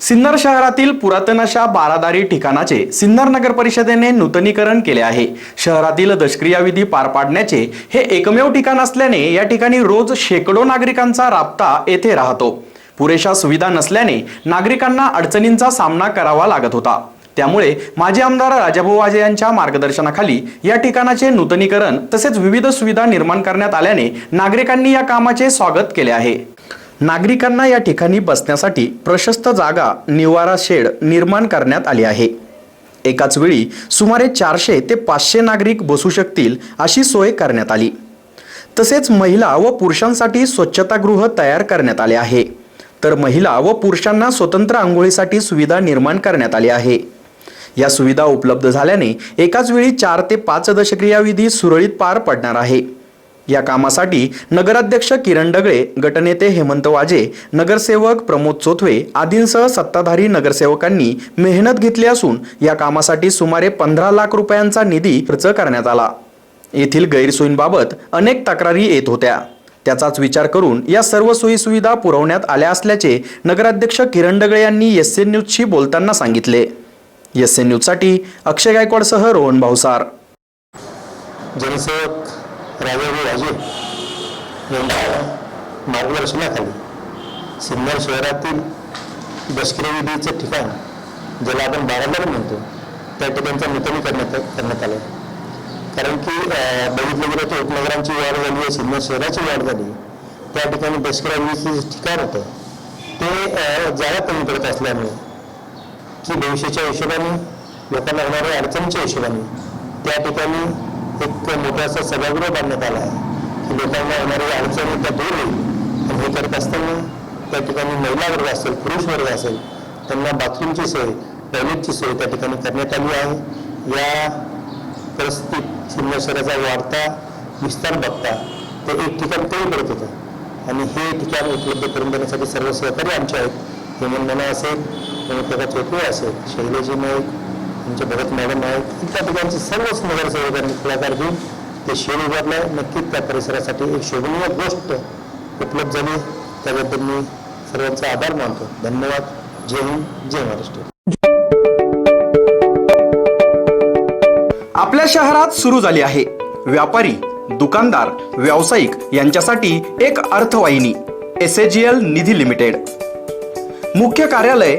सिन्नर शहरातील पुरातन अशा बारादारी ठिकाणाचे सिन्नर नगर परिषदेने नूतनीकरण केले आहे. शहरातील दष्क्रियाविधी पार पाडण्याचे हे एकमेव ठिकाण असल्याने या ठिकाणी रोज शेकडो नागरिकांचा राबता येथे राहतो. पुरेशा सुविधा नसल्याने नागरिकांना अडचणींचा सामना करावा लागत होता. त्यामुळे माजी आमदार राजाभाऊ वाजे यांच्या मार्गदर्शनाखाली या ठिकाणाचे नूतनीकरण तसेच विविध सुविधा निर्माण करण्यात आल्याने नागरिकांनी या कामाचे स्वागत केले आहे. नागरिकांना या ठिकाणी बसण्यासाठी प्रशस्त जागा निवारा शेड निर्माण करण्यात आली आहे. एकाच वेळी सुमारे चारशे ते पाचशे नागरिक बसू शकतील अशी सोय करण्यात आली. तसेच महिला व पुरुषांसाठी स्वच्छतागृह तयार करण्यात आले आहे. तर महिला व पुरुषांना स्वतंत्र आंघोळीसाठी सुविधा निर्माण करण्यात आली आहे. या सुविधा उपलब्ध झाल्याने एकाच वेळी चार ते पाच दशक्रिया विधी सुरळीत पार पडणार आहे. या कामासाठी नगराध्यक्ष किरण डगळे गटनेते हेमंत वाजे नगरसेवक प्रमोद चोथवे आदींसह सत्ताधारी नगरसेवकांनी मेहनत घेतली असून या कामासाठी सुमारे पंधरा लाख रुपयांचा निधी खर्च करण्यात आला. येथील गैरसोयींबाबत अनेक तक्रारी येत होत्या. त्याचाच विचार करून या सर्व सोयी सुविधा पुरवण्यात आल्या असल्याचे नगराध्यक्ष किरण डगळे यांनी एस एन न्यूजशी बोलताना सांगितले. एस एन न्यूजसाठी अक्षय गायकवाडसह रोहन भावसार जनसेवक राजाभाऊ राजे यांच्या मार्गदर्शनाखाली सिन्नर शहरातील दशकिरे विधीचं ठिकाण ज्याला आपण बारादार म्हणतो त्या ठिकाणचं नूतनी करण्यात करण्यात आलं कारण की बघितलं गेलं तर उपनगरांची वाढ झाली आहे सिन्नर शहराची वाढ झाली त्या ठिकाणी दशकिरा विधीचं जे ठिकाण होतं ते जागा कमी पडत असल्यामुळे की भविष्याच्या हिशोबाने लोकांना होणाऱ्या अडचणीच्या हिशोबाने त्या ठिकाणी एक मोठासा सभागृह बांधण्यात आला आहे. की लोकांना येणारी अडचणी त्या दूर होईल. आणि हे करत असताना त्या ठिकाणी महिला वर्ग असेल पुरुष वर्ग असेल त्यांना बाथरूमची सोय टॉयलेटची सोय त्या ठिकाणी करण्यात आली आहे. या परिस्थितीत सिन्नर शहराचा वाढता विस्तार बघता ते एक ठिकाण कमी पडत होतं. आणि हे ठिकाण उपलब्ध करून देण्यासाठी सर्व सहकारी आमचे आहेत. हेमंत मना असेल प्रकाश चोपडे असेल शैलेजी नाईक आमचे भगत मॅडम आहेत. त्या ठिकाणचे सर्वच नगरसेवकांनी पुढाकार घेऊन ते शेड उभारलं नक्कीच त्या परिसरासाठी एक शोभनीय गोष्ट उपलब्ध झाली. त्याबद्दल मी सर्वांचा आभार मानतो. धन्यवाद. जय हिंद. जय महाराष्ट्र. आपल्या शहरात सुरू झाली आहे. व्यापारी दुकानदार व्यावसायिक यांच्यासाठी एक अर्थवाहिनी S A G L Nidhi limited. मुख्य कार्यालय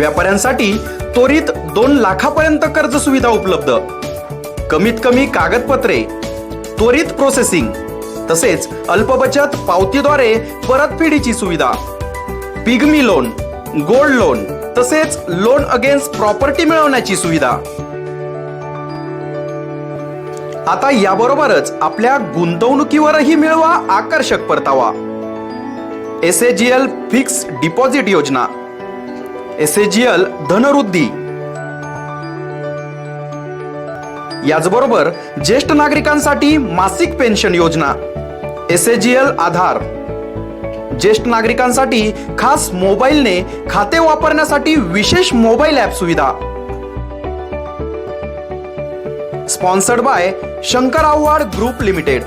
व्यापाऱ्यांसाठी त्वरित दोन लाखापर्यंत कर्ज सुविधा उपलब्ध. कमीत कमी कागदपत्रे त्वरित प्रोसेसिंग तसेच अल्पबचत पावतीद्वारे परतफेडीची सुविधा. पिगमी लोन गोल्ड लोन तसेच लोन अगेन्स्ट प्रॉपर्टी मिळवण्याची सुविधा. आता याबरोबरच आपल्या गुंतवणुकीवरही मिळवा आकर्षक परतावा. S A G L fix deposit योजना. एसएजीएल धनवृद्धी याचबरोबर ज्येष्ठ नागरिकांसाठी मासिक पेन्शन योजना एसएजीएल आधार. ज्येष्ठ नागरिकांसाठी खास मोबाईलने खाते वापरण्यासाठी विशेष मोबाईल ॲप सुविधा. Sponsored by Shankar Avhad group limited.